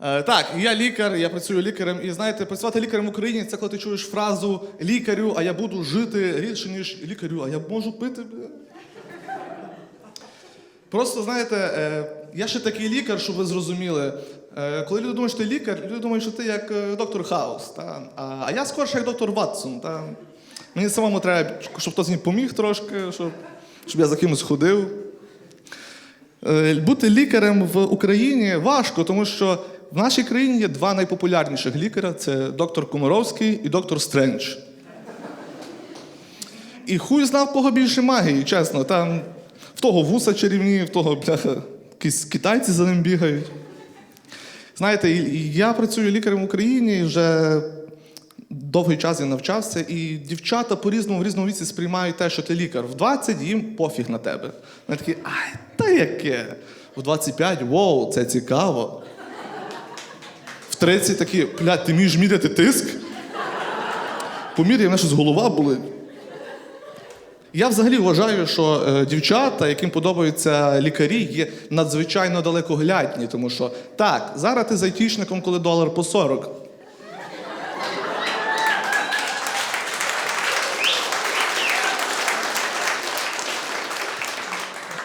Е, так, я лікар, я працюю лікарем. І знаєте, працювати лікарем в Україні це коли ти чуєш фразу лікарю, а я буду жити рідше, ніж лікарю, а я можу пити. Просто знаєте, е, я ще такий лікар, щоб ви зрозуміли. Е, коли люди думають, що ти лікар, люди думають, що ти як доктор Хаус. Та? А, я скорше як доктор Ватсон. Та? Мені самому треба, щоб хтось мені поміг трошки, щоб, щоб я за кимось ходив. Бути лікарем в Україні важко, тому що в нашій країні є два найпопулярніших лікаря: це доктор Комаровський і доктор Стрендж. І хуй знав, кого більше магії, чесно. Там в того вуса чарівні, в того бляха, якісь китайці за ним бігають. Знаєте, я працюю лікарем в Україні вже довгий час я навчався, і дівчата по-різному в різному віці сприймають те, що ти лікар. В 20 їм пофіг на тебе. Вони такі, ай, та яке? В 25, воу, це цікаво. В 30 такі, блядь, ти вмієш міряти тиск? Поміряй, в мене щось голова болить. Я взагалі вважаю, що е, дівчата, яким подобаються лікарі, є надзвичайно далекоглядні, тому що так, зараз ти з айтішником, коли долар по 40.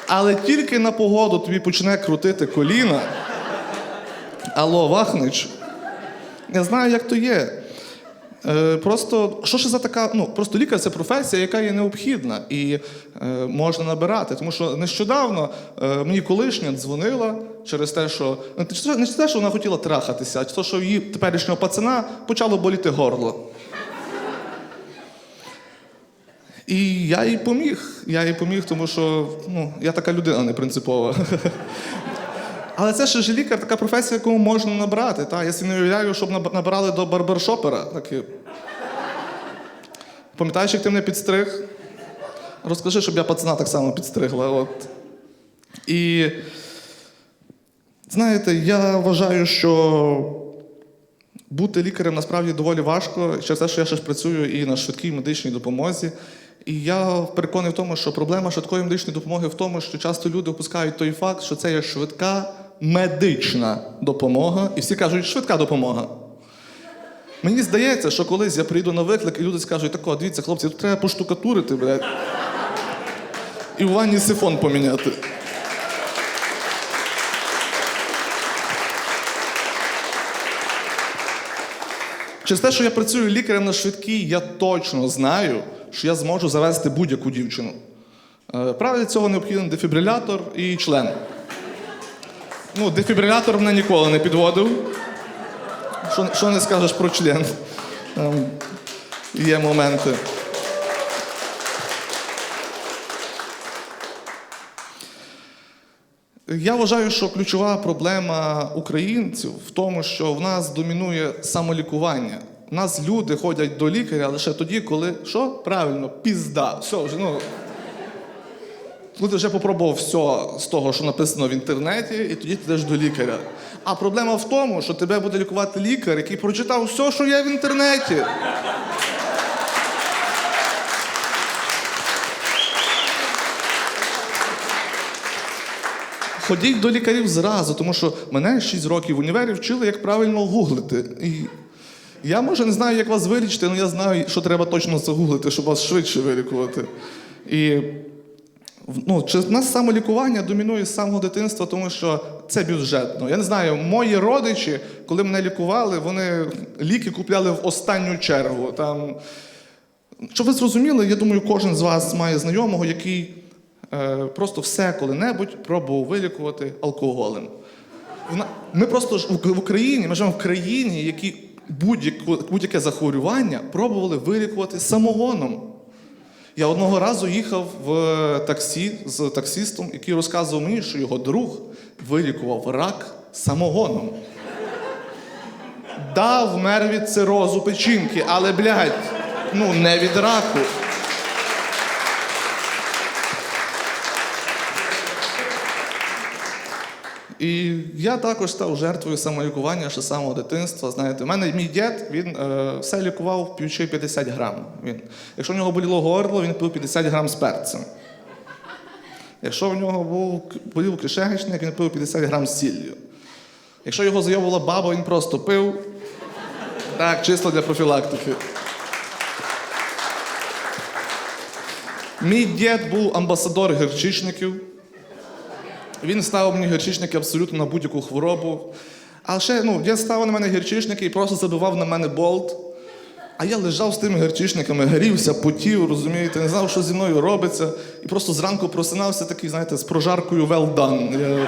Але тільки на погоду тобі почне крутити коліна. Алло, Вахнич. Я знаю, як то є. Е, просто що ж за така, ну просто лікар це професія, яка є необхідна і е, можна набирати. Тому що нещодавно е, мені колишня дзвонила через те, що не через- те, що вона хотіла трахатися, а те, що її теперішнього пацана почало боліти горло. І я їй поміг. Я їй поміг, тому що ну, я така людина не принципова. Але це ще ж лікар, така професія, яку можна набрати. Та? Я собі не уявляю, щоб наб- набирали до барбершопера. Такі. Пам'ятаєш, як ти мене підстриг? Розкажи, щоб я пацана так само підстригла. От. І знаєте, я вважаю, що бути лікарем насправді доволі важко через те, що я ще працюю і на швидкій медичній допомозі. І я переконаний в тому, що проблема швидкої медичної допомоги в тому, що часто люди опускають той факт, що це є швидка медична допомога, і всі кажуть, швидка допомога. Мені здається, що колись я прийду на виклик, і люди скажуть, тако, дивіться, хлопці, тут треба поштукатурити, блядь. І в ванні сифон поміняти. Через те, що я працюю лікарем на швидкій, я точно знаю, що я зможу завести будь-яку дівчину. Е, Правда, для цього необхіден дефібрилятор і член. Ну, дефібрилятор мене ніколи не підводив. Що, що не скажеш про член? Там є моменти. Я вважаю, що ключова проблема українців в тому, що в нас домінує самолікування. У нас люди ходять до лікаря лише тоді, коли що? Правильно, пізда. Все вже, ну. Коли ти вже попробував все з того, що написано в інтернеті, і тоді ти йдеш до лікаря. А проблема в тому, що тебе буде лікувати лікар, який прочитав все, що є в інтернеті. Ходіть до лікарів зразу, тому що мене 6 років в універі вчили, як правильно гуглити. І я, може, не знаю, як вас вилічити, але я знаю, що треба точно загуглити, щоб вас швидше вилікувати. І ну, чи в нас самолікування домінує з самого дитинства, тому що це бюджетно. Я не знаю, мої родичі, коли мене лікували, вони ліки купляли в останню чергу. Там, щоб ви зрозуміли, я думаю, кожен з вас має знайомого, який е, просто все коли-небудь пробував вилікувати алкоголем. Ми просто ж в Україні, ми живемо в країні, які будь-яке захворювання пробували вилікувати самогоном. Я одного разу їхав в таксі з таксістом, який розказував мені, що його друг вилікував рак самогоном. Да, вмер від цирозу печінки, але, блядь, ну не від раку. І я також став жертвою самолікування ще самого дитинства. Знаєте, у мене мій дід він е, все лікував п'ючи 50 грам. Він, якщо в нього боліло горло, він пив 50 грам з перцем. Якщо в нього був болів кишечник, він пив 50 грам з сіллю. Якщо його зайовувала баба, він просто пив. Так, чисто для профілактики. Мій дід був амбасадор гірчичників. Він ставив мені гірчичники абсолютно на будь-яку хворобу. А ще ну, дід ставив на мене гірчичники і просто забивав на мене болт. А я лежав з тими гірчичниками, грівся, потів, розумієте, не знав, що зі мною робиться. І просто зранку просинався такий, знаєте, з прожаркою well done. Я...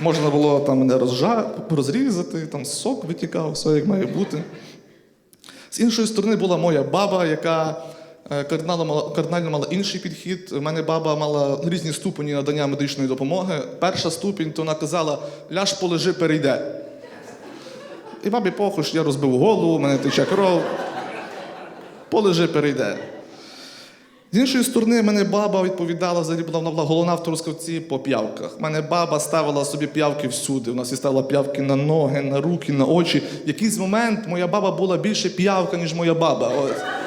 Можна було там мене розжа... розрізати, там сок витікав, все як має бути. З іншої сторони була моя баба, яка кардинально мала, кардинально мала інший підхід. У мене баба мала різні ступені надання медичної допомоги. Перша ступінь, то вона казала: ляж полежи, перейде. І бабі що я розбив голову, у мене тече кров. Полежи, перейде. З іншої сторони, мене баба відповідала, взагалі вона була головна в Трускавці по п'явках. Мене баба ставила собі п'явки всюди. У нас і ставила п'явки на ноги, на руки, на очі. В якийсь момент моя баба була більше п'явка, ніж моя баба. Ось.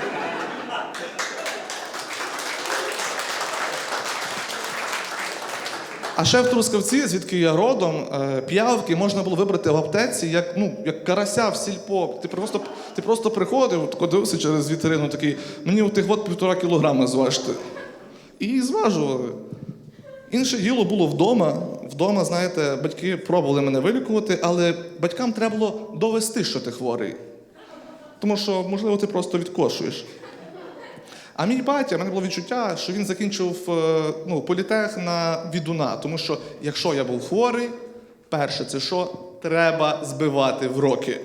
А ще в Трускавці, звідки я родом, е, п'явки можна було вибрати в аптеці, як, ну, як карася в сільпо. Ти просто, ти просто приходив, дивився через вітрину, такий, мені от тих от півтора кілограми зважте. І зважували. Інше діло було вдома. Вдома, знаєте, батьки пробували мене вилікувати, але батькам треба було довести, що ти хворий. Тому що, можливо, ти просто відкошуєш. А мій батя, в мене було відчуття, що він закінчив е, ну, політех на відуна. Тому що якщо я був хворий, перше, це що? Треба збивати в роки.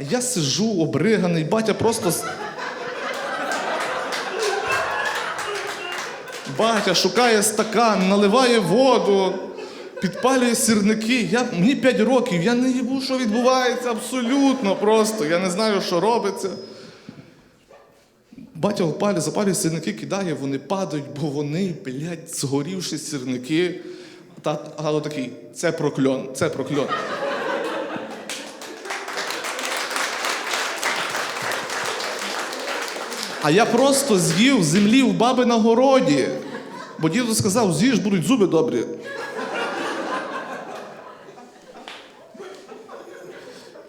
Я сижу обриганий, батя просто. Батя шукає стакан, наливає воду, підпалює сірники. Я, мені 5 років, я не їбу, що відбувається абсолютно просто. Я не знаю, що робиться. Батя опалює, запалює сірники, кидає, вони падають, бо вони, блядь, згорівші сірники. Та Гало такий, це прокльон, це прокльон. А я просто з'їв землі в баби на городі. Бо дідо сказав, з'їж, будуть зуби добрі.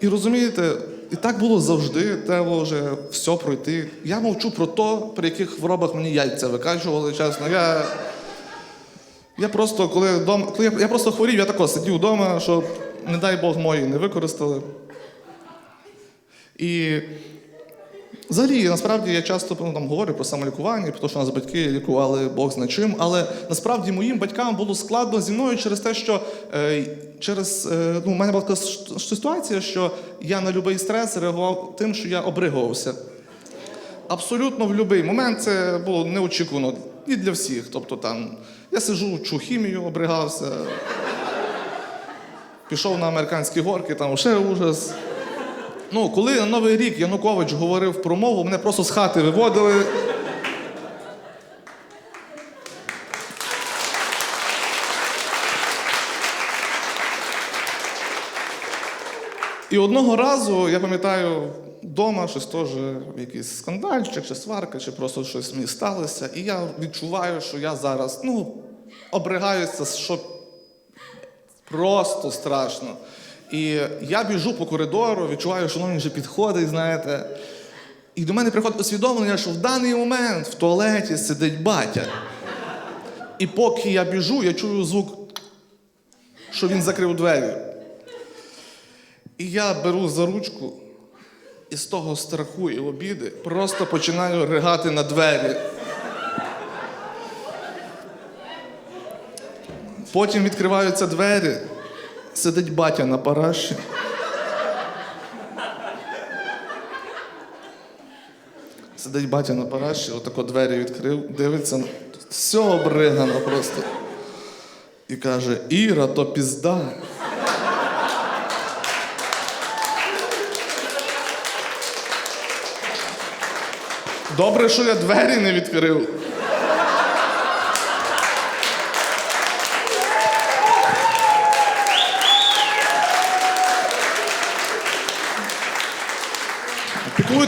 І розумієте, і так було завжди, треба вже все пройти. Я мовчу про то, при яких хворобах мені яйця викачували, чесно. Я, я просто, коли вдома, коли я, я просто хворів, я тако сидів вдома, щоб, не дай Бог, мої не використали. І Взагалі, насправді я часто ну, там, говорю про самолікування, про те, що нас батьки лікували Бог зна чим, але насправді моїм батькам було складно зі мною через те, що е, через е, ну, у мене була така ситуація, що я на будь-який стрес реагував тим, що я обригувався. Абсолютно в будь-який момент це було неочікувано і для всіх. Тобто там я сижу, чу хімію, обригався. Пішов на американські горки, там ще ужас. Ну, коли на Новий рік Янукович говорив промову, мене просто з хати виводили. І одного разу, я пам'ятаю, вдома щось теж якийсь скандальчик, чи сварка, чи просто щось мені сталося. І я відчуваю, що я зараз ну, обригаюся, що Просто страшно. І я біжу по коридору, відчуваю, що він вже підходить, знаєте. І до мене приходить усвідомлення, що в даний момент в туалеті сидить батя. І поки я біжу, я чую звук, що він закрив двері. І я беру за ручку і з того страху і обіди просто починаю ригати на двері. Потім відкриваються двері, сидить батя на параші. Сидить батя на параші, отако двері відкрив, дивиться, все обригано просто. І каже: Іра, то пізда. Добре, що я двері не відкрив.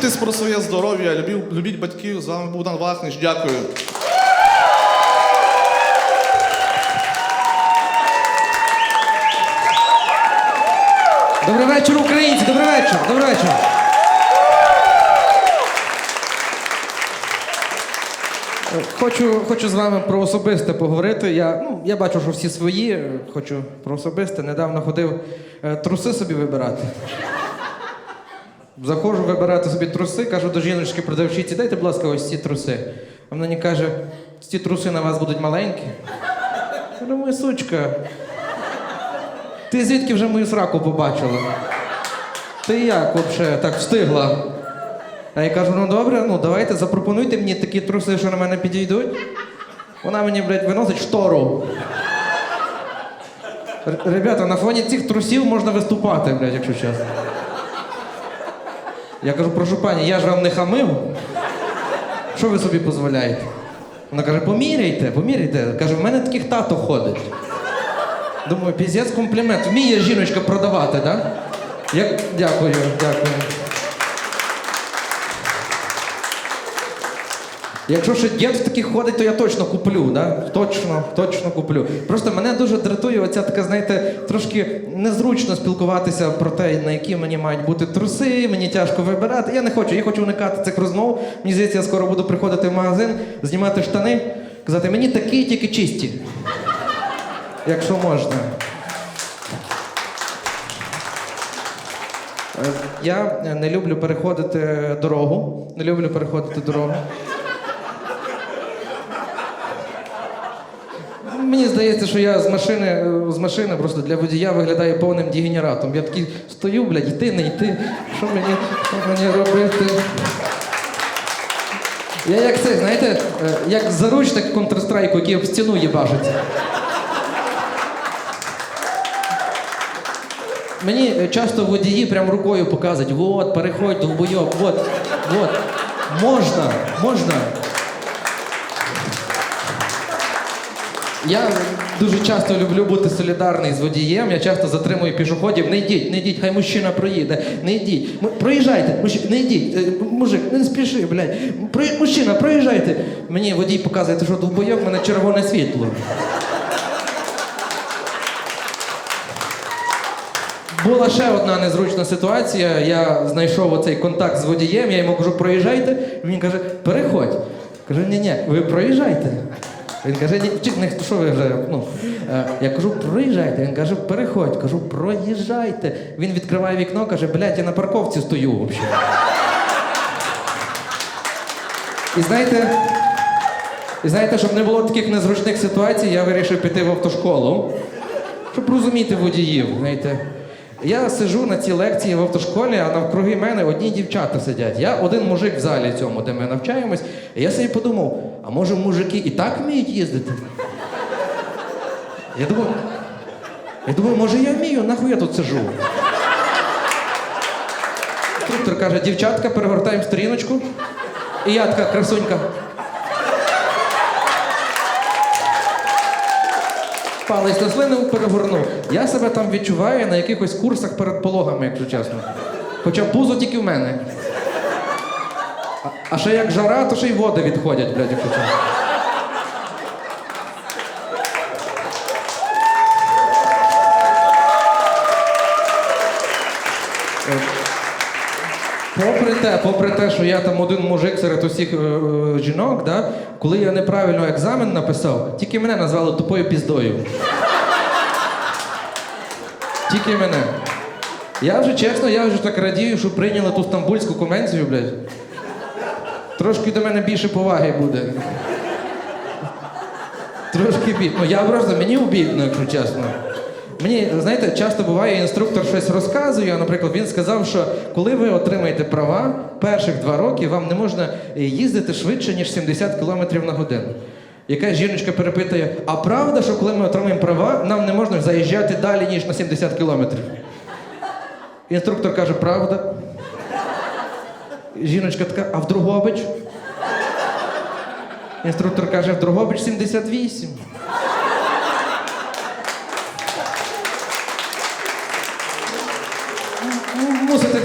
Піклуйтесь про своє здоров'я, любіть, любіть батьків. З вами Богдан Вахнич. Дякую. Добрий вечір, українці! Добрий вечір! Добрий вечір! Хочу хочу з вами про особисте поговорити. Я ну, я бачу, що всі свої. Хочу про особисте. Недавно ходив е, труси собі вибирати. Заходжу вибирати собі труси, кажу до жіночки продавщиці, дайте, будь ласка, ось ці труси. А вона мені каже, ці труси на вас будуть маленькі. Я моя сучка. Ти звідки вже мою сраку побачила? Ти як взагалі так встигла? А я кажу, ну добре, ну давайте запропонуйте мені такі труси, що на мене підійдуть. Вона мені, блядь, виносить штору. Ребята, на фоні цих трусів можна виступати, блядь, якщо чесно. Я кажу, прошу пані, я ж вам не хамив. Що ви собі дозволяєте? Вона каже, поміряйте, поміряйте. Каже, в мене таких тато ходить. Думаю, піздець комплімент. Вміє жіночка продавати, так? Да? Я... Дякую, дякую. Якщо ще дід в таких ходить, то я точно куплю, да? Точно, точно куплю. Просто мене дуже дратує оця така, знаєте, трошки незручно спілкуватися про те, на які мені мають бути труси, мені тяжко вибирати. Я не хочу, я хочу уникати цих розмов. Мені здається, я скоро буду приходити в магазин, знімати штани, казати, мені такі, тільки чисті. Якщо можна. Е, Я не люблю переходити дорогу. Не люблю переходити дорогу. Мені здається, що я з машини, е, з машини просто для водія виглядаю повним дегенератом. Я такий стою, блядь, йти, не йти. Що мені, що мені робити? Я як це, знаєте, е, як заручник Counter-Strike, який об стіну їбашиться. Мені часто водії прям рукою показують, от, переходь, довбойок, от, от. Можна, можна. Я дуже часто люблю бути солідарний з водієм. Я часто затримую пішоходів. Не йдіть, не йдіть, хай мужчина проїде. Не йдіть. Проїжджайте, не йдіть. Е, Мужик, не спіши, блядь. Мужчина, проїжджайте. Мені водій показує, що довбойок, мене червоне світло. Була ще одна незручна ситуація. Я знайшов оцей контакт з водієм, я йому кажу, проїжджайте. Він каже, переходь. Кажу, ні, ні, ви проїжджайте. Він каже, ні, чи, не, що ви вже. Ну, е, я кажу, проїжджайте. Він каже, переходь. Кажу, проїжджайте. Він відкриває вікно, каже, блядь, я на парковці стою взагалі. І знаєте, і знаєте, щоб не було таких незручних ситуацій, я вирішив піти в автошколу щоб розуміти водіїв. Знаєте. Я сижу на цій лекції в автошколі, а навкруги мене одні дівчата сидять. Я один мужик в залі цьому, де ми навчаємось. І я собі подумав, а може мужики і так вміють їздити? Я думаю, я думаю, може я вмію, нахуй я тут сижу. Інструктор каже, дівчатка, перегортаємо сторіночку. І я така красунька. Палець наслинив, перегорнув. Я себе там відчуваю на якихось курсах перед пологами, якщо чесно. Хоча пузо тільки в мене. А, а ще як жара, то ще й води відходять, блядь, якщо чесно. Е, Попри те, попри те, що я там один мужик серед усіх е, е, жінок, да, коли я неправильно екзамен написав, тільки мене назвали тупою піздою. Тільки мене. Я вже чесно, я вже так радію, що прийняли ту Стамбульську конвенцію, блядь. Трошки до мене більше поваги буде. Трошки бідно. Ну я просто мені обідно, якщо чесно. Мені, знаєте, часто буває, інструктор щось розказує. Наприклад, він сказав, що коли ви отримаєте права, перших два роки вам не можна е, їздити швидше, ніж 70 км на годину. Якась жіночка перепитує: а правда, що коли ми отримаємо права, нам не можна заїжджати далі, ніж на 70 кілометрів? Інструктор каже, правда. Жіночка така, а в Другобич? Інструктор каже, в Другобич 78.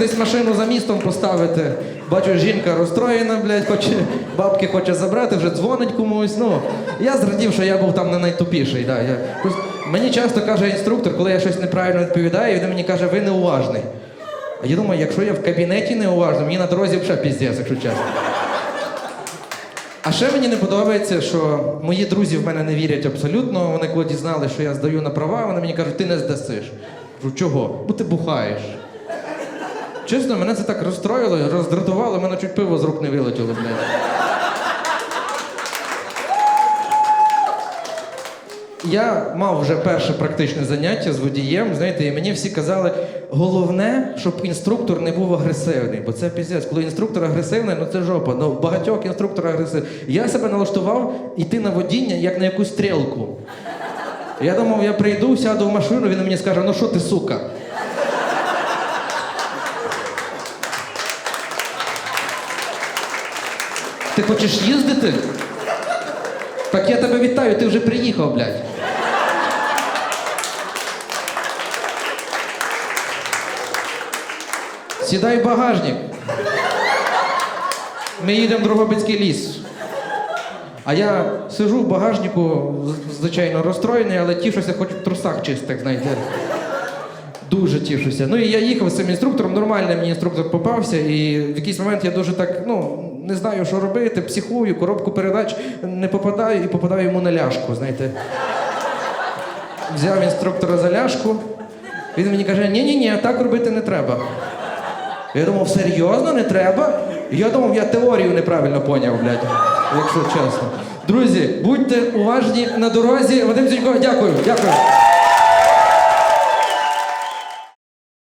Десь машину за містом поставити. Бачу, жінка розстроєна, блядь, хоче, бабки хоче забрати, вже дзвонить комусь. Ну, я зрадів, що я був там не найтупіший. Да. Я, просто, Мені часто каже інструктор, коли я щось неправильно відповідаю, він мені каже, ви неуважний. А я думаю, якщо я в кабінеті неуважний, мені на дорозі взагалі піздець, якщо чесно. А ще мені не подобається, що мої друзі в мене не вірять абсолютно. Вони коли дізнали, що я здаю на права, вони мені кажуть, ти не здасиш. Кажу, чого? Бо ти бухаєш. Чесно, мене це так розстроїло, роздратувало, мене чуть пиво з рук не вилетіло, блядь. Я мав вже перше практичне заняття з водієм, знаєте, і мені всі казали, головне, щоб інструктор не був агресивний, бо це піздець. Коли інструктор агресивний, ну це жопа. Ну багатьох інструктор агресивний. Я себе налаштував йти на водіння як на якусь стрілку. Я думав, я прийду, сяду в машину, він мені скаже, ну що ти, сука? Ти хочеш їздити? Так я тебе вітаю, ти вже приїхав, блядь. Сідай в багажник. Ми їдемо в Дрогобицький ліс. А я сижу в багажнику, звичайно, розстроєний, але тішуся хоч в трусах чистих, знаєте. Дуже тішуся. Ну і я їхав з цим інструктором, нормальний мені інструктор попався, і в якийсь момент я дуже так, ну, не знаю, що робити, психую, коробку передач не попадаю і попадаю йому на ляшку, знаєте. Взяв інструктора за ляшку, він мені каже: ні-ні-ні, так робити не треба. Я думав, серйозно не треба? Я думав, я теорію неправильно поняв, блядь, якщо чесно. Друзі, будьте уважні на дорозі. Вадим Зінько, дякую, дякую.